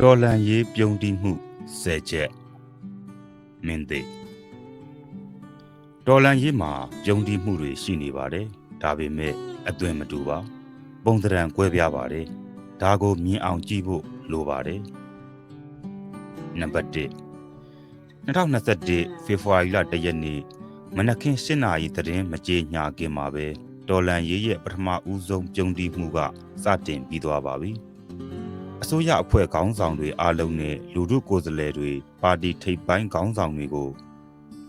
တော်လန်ရေးပြုံးတိမှုဆယ်ချက်မင်းသိတော်လန်ရေးမှာပြုံးတိမှုတွေရှိနေပါတယ်ဒါပေမဲ့အသွင်မတူပါပုံသဏ္ဍာန်ကွဲပြားပါတယ်ဒါကိုမြင်အောင်ကြည့်ဖို့လိုပါတယ်နံပါတ်1 2021ဖေဖော်ဝါရီလ1ရက်နေ့မနက်ခင်း7နာရီသတင်းမကြေညာခင်မှာပဲတော်လန်ရေးရဲ့ပထမဦးဆုံးပြုံးတိမှုကစတင်ပြီးသွားပါပြီအ စိုးရအဖွဲ့ခေါင်းဆောင်တွေအားလုံးနဲ့လူထုကိုယ်စားလှယ်တွေပါတီထိပ်ပိုင်းခေါင်းဆောင်တွေကို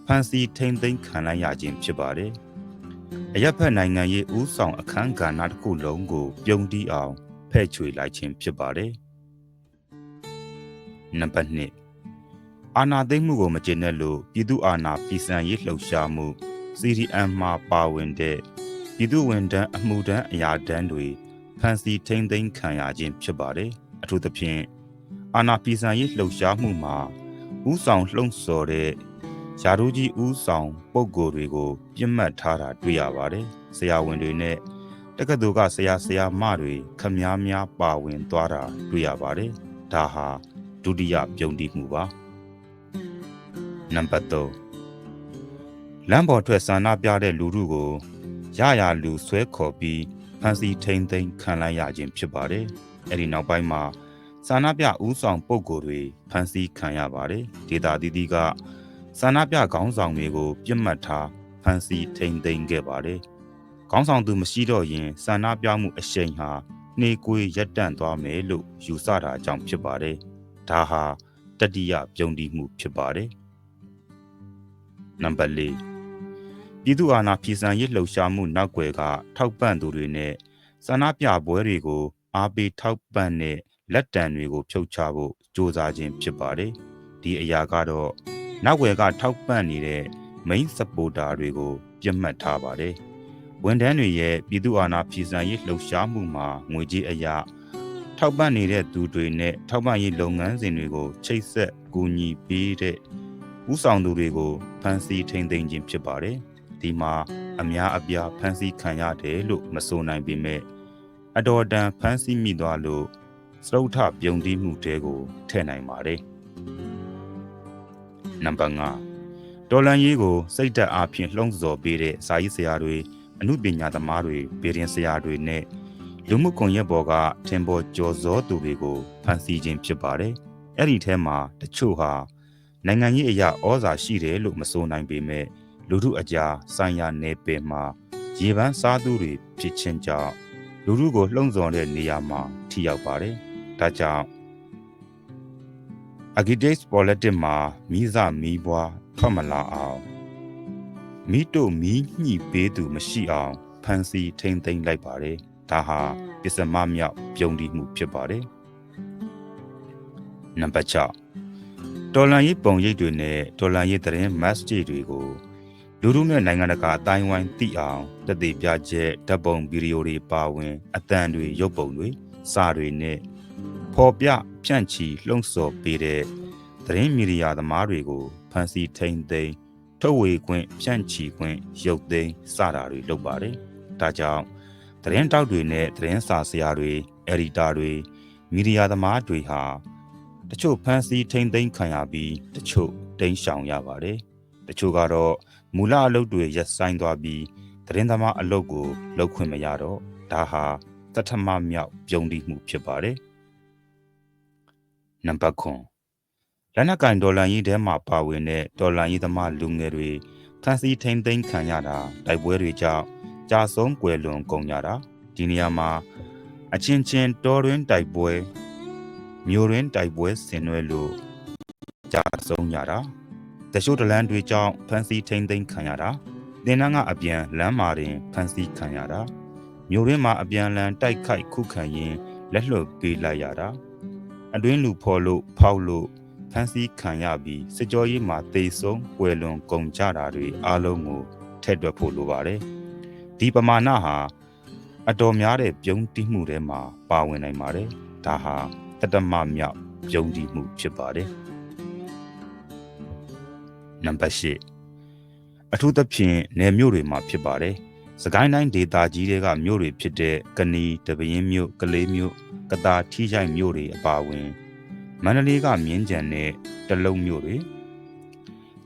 ဖန်စီထိမ့်သိမ်းခံလိုက်ရခြင်းဖြစ်ပါတယ်အရက်ဖက်နိုင်ငံရေးဦးဆောင်အခမ်းကဏ္ဍတစ်ခုလုံးကို ပြုံးတီးအောင်ဖဲ့ချွေလိုက်ခြင်းဖြစ်ပါတယ်နံပါတ်2အာနာသိမ့်မှုကိုမကျေနပ်လို့ပြည်သူအာဏာပြည်စံရေးလှုပ်ရှားမှု CDM မှာပါဝင်တဲ့ပြည်သူဝန်ထမ်းအမှုထမ်းအရာတန်းတွေဖန်စီထိမ့်သိမ်းခံရခြင်းဖြစ်ပါတယ် အထူးသဖြင့်အာဏာပြည်စံရေးလှုပ်ရှားမှုမှာဥဆောင်လှုံ့ဆော်တဲ့ယာတို့ကြီးဥဆောင်ပုံကိုယ်တွေကိုပြစ်မှတ်ထားတာတွေ့ရပါတယ်ဆရာဝန်တွေနဲ့တက္ကသိုလ်ကဆရာဆရာမတွေခမားများပါဝင်သွားတာတွေ့ရပါတယ်ဒါဟာဒုတိယပြုံးတိမှုပါနံပါတ်3လမ်းပေါ်ထွက်ဆန္ဒပြတဲ့လူထုကိုရရလူဆွဲခေါ်ပြီးဖန်စီထိန်သိမ်းခံလိုက်ရခြင်းဖြစ်ပါတယ်။ အဲဒီနောက်ပိုင်းမှာဆန္ဒပြဦးဆောင်ပုဂ္ဂိုလ်တွေဖန်စီခံရပါတယ်။ဒေတာတီတီကဆန္ဒပြခေါင်းဆောင်တွေကိုပြစ်မှတ်ထားဖန်စီထိန်သိမ်းခဲ့ပါတယ်။ခေါင်းဆောင်သူမရှိတော့ရင်ဆန္ဒပြမှုအရှိန်ဟာနှေးကွေးရပ်တန့်သွားမယ်လို့ယူဆတာကြောင့်ဖြစ်ပါတယ်။ဒါဟာတတိယပြုံးတီးမှုဖြစ်ပါတယ်။နံပါတ်၄ပြည်သူ့အာဏာဖီဆန်ရေးလှုပ်ရှားမှုနောက်ွယ်ကထောက်ပံ့သူတွေနဲ့ဆန္ဒပြပွဲတွေကို အားပေးထောက်ပံ့တဲ့လက်တံတွေကိုဖြုတ်ချဖို့စ조사ခြင်းဖြစ်ပါတယ်။ဒီအရာကတော့နောက်ွယ်ကထောက်ပံ့နေတဲ့ main supporter တွေကိုပြတ်မှတ်ထားပါတယ်။ဝန်ထမ်းတွေရဲ့ပြည်သူ့အာဏာဖီဆန်ရေးလှုပ်ရှားမှုမှာငွေကြေးအရာထောက်ပံ့နေတဲ့သူတွေနဲ့ထောက်ပံ့ရေးလုပ်ငန်းစဉ်တွေကိုချိတ်ဆက်ကူညီပေးတဲ့ဥဆောင်သူတွေကိုဖန်ဆီးထိန်သိမ်းခြင်းဖြစ်ပါတယ်။ဒီမှာအများအပြားဖမ်းဆီးခံရတယ်လို့မဆိုနိုင်ပေမဲ့ အတော်တန်ဖမ်းဆီးမိသွားလို့စရုထပြုံတီးမှုတဲကိုထည့်နိုင်ပါတယ်နံပါတ်5ဒေါ်လန်ရေးကိုစိတ်သက်အားဖြင့်လှုံ့ဆော်ပေးတဲ့စာရေးဆရာတွေအမှုပညာသမားတွေဗေဒင်ဆရာတွေနဲ့လူမှုကွန်ရက်ပေါ်ကထင်ပေါ်ကျော်စောသူတွေကိုဖန်ဆီးခြင်းဖြစ်ပါတယ်အဲ့ဒီထဲမှာတချို့ဟာနိုင်ငံရေးအရာဩဇာရှိတယ်လို့မဆိုနိုင်ပေမဲ့လူထုအကြားဆိုင်ရာနယ်ပယ်မှာရေပန်းစားသူတွေဖြစ်ချင်းကြောင့် လူထုကိုလှုံ့ဆော်တဲ့နေရာမှာထိရောက်ပါတယ်။ဒါကြောင့် Agitate Politics မှာမိစမီးပွားထွက်မလာအောင်မိတို့မီးညှိပေးသူမရှိအောင်ဖန်စီထိမ့်သိမ့်လိုက်ပါတယ်။ဒါဟာပစ္စမမြောက်ပြုံးတီမှုဖြစ်ပါတယ်။နံပါတ်6ဒေါ်လာရေးပုံရိပ်တွေနဲ့ဒေါ်လာရေးသတင်း message တွေကို လူထုနဲ့နိုင်ငံတကာအတိုင်းဝိုင်းသိအောင်တည်တည်ပြချက်ဓာတ်ပုံဗီဒီယိုတွေပါဝင်အတန်တွေရုပ်ပုံတွေစာတွေနဲ့ပေါ်ပြဖြန့်ချီလှုံ့ဆော်ပေးတဲ့သတင်းမီဒီယာသမားတွေကိုဖန်ဆီးထိန်သိမ်းထုတ်ဝေခွင့်ဖြန့်ချီခွင့်ရုပ်သိမ်းစတာတွေလုပ်ပါတယ်။ဒါကြောင့်သတင်းတောက်တွေနဲ့သတင်းစာဆရာတွေအက်ဒီတာတွေမီဒီယာသမားတွေဟာတချို့ဖန်ဆီးထိန်သိမ်းခံရပြီးတချို့တိမ်းရှောင်ရပါတယ်။ တချို့ကတော့မူလအလုပ်တွေရပ်ဆိုင်းသွားပြီးသတင်းသမားအလုပ်ကိုလုပ်ခွင့်မရတော့ဒါဟာတထမမြောက်ပြုံးတိမှုဖြစ်ပါတယ်နံပါတ်9လက်နက်ကင်ဒေါ်လာရေးထဲမှာပါဝင်တဲ့ဒေါ်လာရေးသမားလူငယ်တွေဖန်စီထိန်သိမ်းခံရတာတိုက်ပွဲတွေကြောင့်ကြာဆုံးကွယ်လွန်ကုန်ကြတာဒီနေရာမှာအချင်းချင်းတော်တွင်တိုက်ပွဲမျိုးတွင်တိုက်ပွဲဆင်နွှဲလို့ကြာဆုံးကြတာ တရှို့တလန်းတွေကြောင့်ဖန်စီထိန်သိမ်းခံရတာတင်နန်းကအပြန်လမ်းမာတင်ဖန်စီခံရတာမြို့ရင်းမှာအပြန်လန်တိုက်ခိုက်ခုခံရင်းလက်လွတ်ပေးလိုက်ရတာအတွင်းလူဖော်လို့ဖောက်လို့ဖန်စီခံရပြီးစစ်ကြောရေးမှာတေဆုံးကွယ်လွန်ကုန်ကြတာတွေအားလုံးကိုထည့်တွက်ဖို့လိုပါတယ်ဒီပမာဏဟာအတော်များတဲ့ပြုံးတိမှုထဲမှာပါဝင်နိုင်ပါတယ်ဒါဟာတတမမြောက်ပြုံးတိမှုဖြစ်ပါတယ် နံပါတ်၈အထူးသဖြင့်နယ်မြို့တွေမှာဖြစ်ပါတယ်။စကိုင်းတိုင်းဒေသကြီးတွေကမြို့တွေဖြစ်တဲ့ကနီ၊တပင်းမြို့၊ကလေးမြို့၊ကတာထီးချိုင်မြို့တွေအပါအဝင်မန္တလေးကမြင်းကြံနဲ့တလုံးမြို့တွေ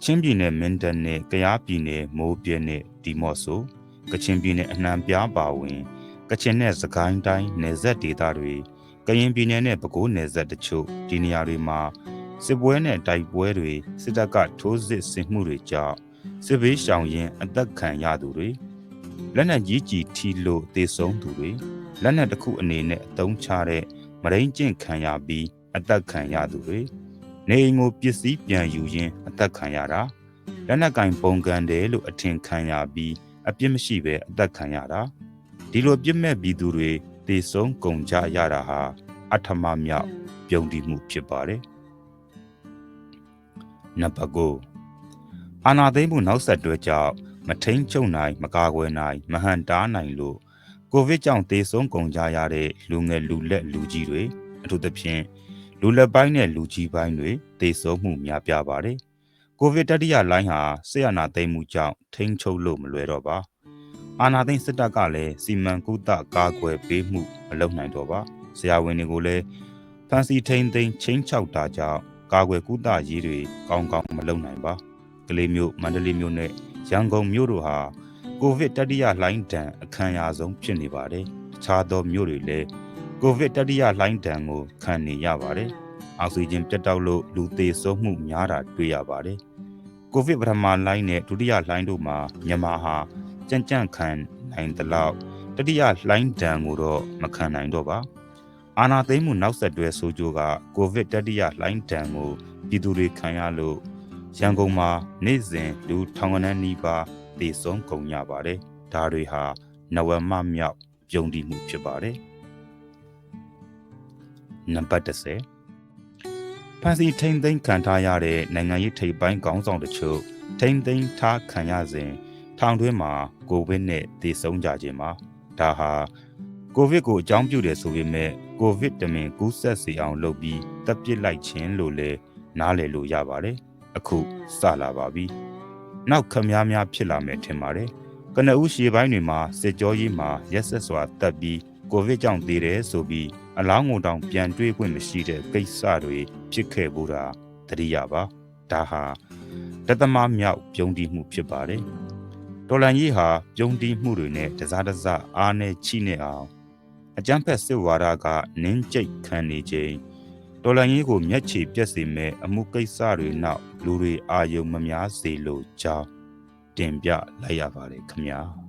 ချင်းပြည်နယ်မင်းတပ်နဲ့ကယားပြည်နယ်မိုးပြဲနဲ့ဒီမော့ဆိုကချင်ပြည်နယ်အနှံပြားပါဝင် ကချင်နဲ့စကိုင်းတိုင်းနယ်စပ်ဒေသတွေကရင်ပြည်နယ်နဲ့ပဲခူးနယ်စပ်တချို့ဒီနေရာတွေမှာ စစ်ပွဲနဲ့တိုက်ပွဲတွေစစ်တပ်ကထိုးစစ်ဆင်မှုတွေကြောင့်စစ်ဘေးရှောင်ရင်အသက်ခံရသူတွေလက်နက်ကြီးကြီးထီလို့တေဆုံးသူတွေလက်နက်တစ်ခုအနေနဲ့အသုံးချတဲ့မရင်းကျင့်ခံရပြီးအသက်ခံရသူတွေနေအိမ်ကိုပစ္စည်းပြန်ယူရင်းအသက်ခံရတာလက်နက်ကင်ပုံကန်တယ်လို့အထင်ခံရပြီးအပြစ်မရှိပဲအသက်ခံရတာဒီလိုပြစ်မဲ့ပြည်သူတွေတေဆုံးကုန်ကြရတာဟာအထမမြောက်ပြုံးတိမှုဖြစ်ပါတယ် နံပါတ်9အာနာသိမ့်မှုနောက်ဆက်တွဲကြောင့်မထိန်ချုပ်နိုင် မကာကွယ်နိုင် မဟန်တားနိုင်လို့ကိုဗစ်ကြောင့်သေဆုံးကုန်ကြရတဲ့လူငယ်လူလက်လူကြီးတွေအထူးသဖြင့်လူလက်ပိုင်းနဲ့လူကြီးပိုင်းတွေသေဆုံးမှုများပြားပါတယ်။ကိုဗစ်တတိယလိုင်းဟာဆေးရနာသိမ်းမှုကြောင့်ထိန်းချုပ်လို့မလွယ်တော့ပါ။အာနာသိန်းစစ်တပ်ကလည်းစီမံကုသကာကွယ်ပေးမှုမလုပ်နိုင်တော့ပါ။ဆရာဝန်တွေကိုလည်းဖန်စီထိန်သိမ်းချင်းချောက်တာကြောင့် ကာကွယ်ကုသရေးတွေကောင်းကောင်းမလုပ်နိုင်ပါ။ကလေးမျိုးမန္တလေးမျိုးနဲ့ရန်ကုန်မြို့တို့ဟာကိုဗစ်တတိယလှိုင်းဒဏ်အခမ်းအနားဆုံးဖြစ်နေပါတယ်။တခြားသောမြို့တွေလည်းကိုဗစ်တတိယလှိုင်းဒဏ်ကိုခံနေရပါတယ်။အောက်ဆီဂျင်ပြတ်တောက်လို့လူသေဆုံးမှုများတာတွေ့ရပါတယ်။ကိုဗစ်ပထမလှိုင်းနဲ့ဒုတိယလှိုင်းတို့မှာမြန်မာဟာကြံ့ကြံ့ခံနိုင်သလောက်တတိယလှိုင်းဒဏ်ကိုတော့မခံနိုင်တော့ပါ။ အာနာသိမ်းမှုနောက်ဆက်တွဲဆိုးကျိုးကကိုဗစ်တတိယလှိုင်းဒဏ်ကိုပြည်သူတွေခံရလို့ရန်ကုန်မှာနေ့စဉ်လူထောင်ကနန်းနီးပါးသေဆုံးကုန်ကြပါတယ်။ဒါတွေဟာနဝမမြောက်ပြုံးတိမှုဖြစ်ပါတယ်။နံပါတ်30ဖန်စီထိမ့်သိမ်းခံထားရတဲ့နိုင်ငံရေးထိပ်ပိုင်းခေါင်းဆောင်တချို့ထိမ့်သိမ်းထားခံရစဉ်ထောင်တွင်းမှာကိုဗစ်နဲ့သေဆုံးကြခြင်းပါဒါဟာကိုဗစ်ကိုအကြောင်းပြုတယ်ဆိုပေမဲ့ ကိုဗစ်တမင်ကူးစက်စေအောင်လုပ်ပြီးတပ်ပစ်လိုက်ခြင်းလို့လည်းနားလည်လို့ရပါတယ်အခုစလာပါပြီနောက်ခမားများဖြစ်လာမယ်ထင်ပါတယ်ကနဦးရှေပိုင်းတွေမှာစစ်ကြောရေးမှာရက်ဆက်စွာတက်ပြီးကိုဗစ်ကြောင့်သေတယ်ဆိုပြီးအလောင်းငုံတောင်ပြန်တွေးခွင့်မရှိတဲ့ကိစ္စတွေဖြစ်ခဲ့ဘူးတာတတိယပါဒါဟာတသမမြောက်ပြုံးတီးမှုဖြစ်ပါတယ်တော်လန်ကြီးဟာပြုံးတီးမှုတွေနဲ့တစားတစားအားနဲ့ချိနေအောင် အကြမ်းဖက်စစ်ဝါဒကနင်းကျိတ်ခံနေခြင်းတော်လန်ကြီးကိုမျက်ခြေပြက်စေမဲ့အမှုကိစ္စတွေနောက်လူတွေအာယုံမများစေလို့ကြောင်းတင်ပြလိုက်ရပါတယ်ခမညာ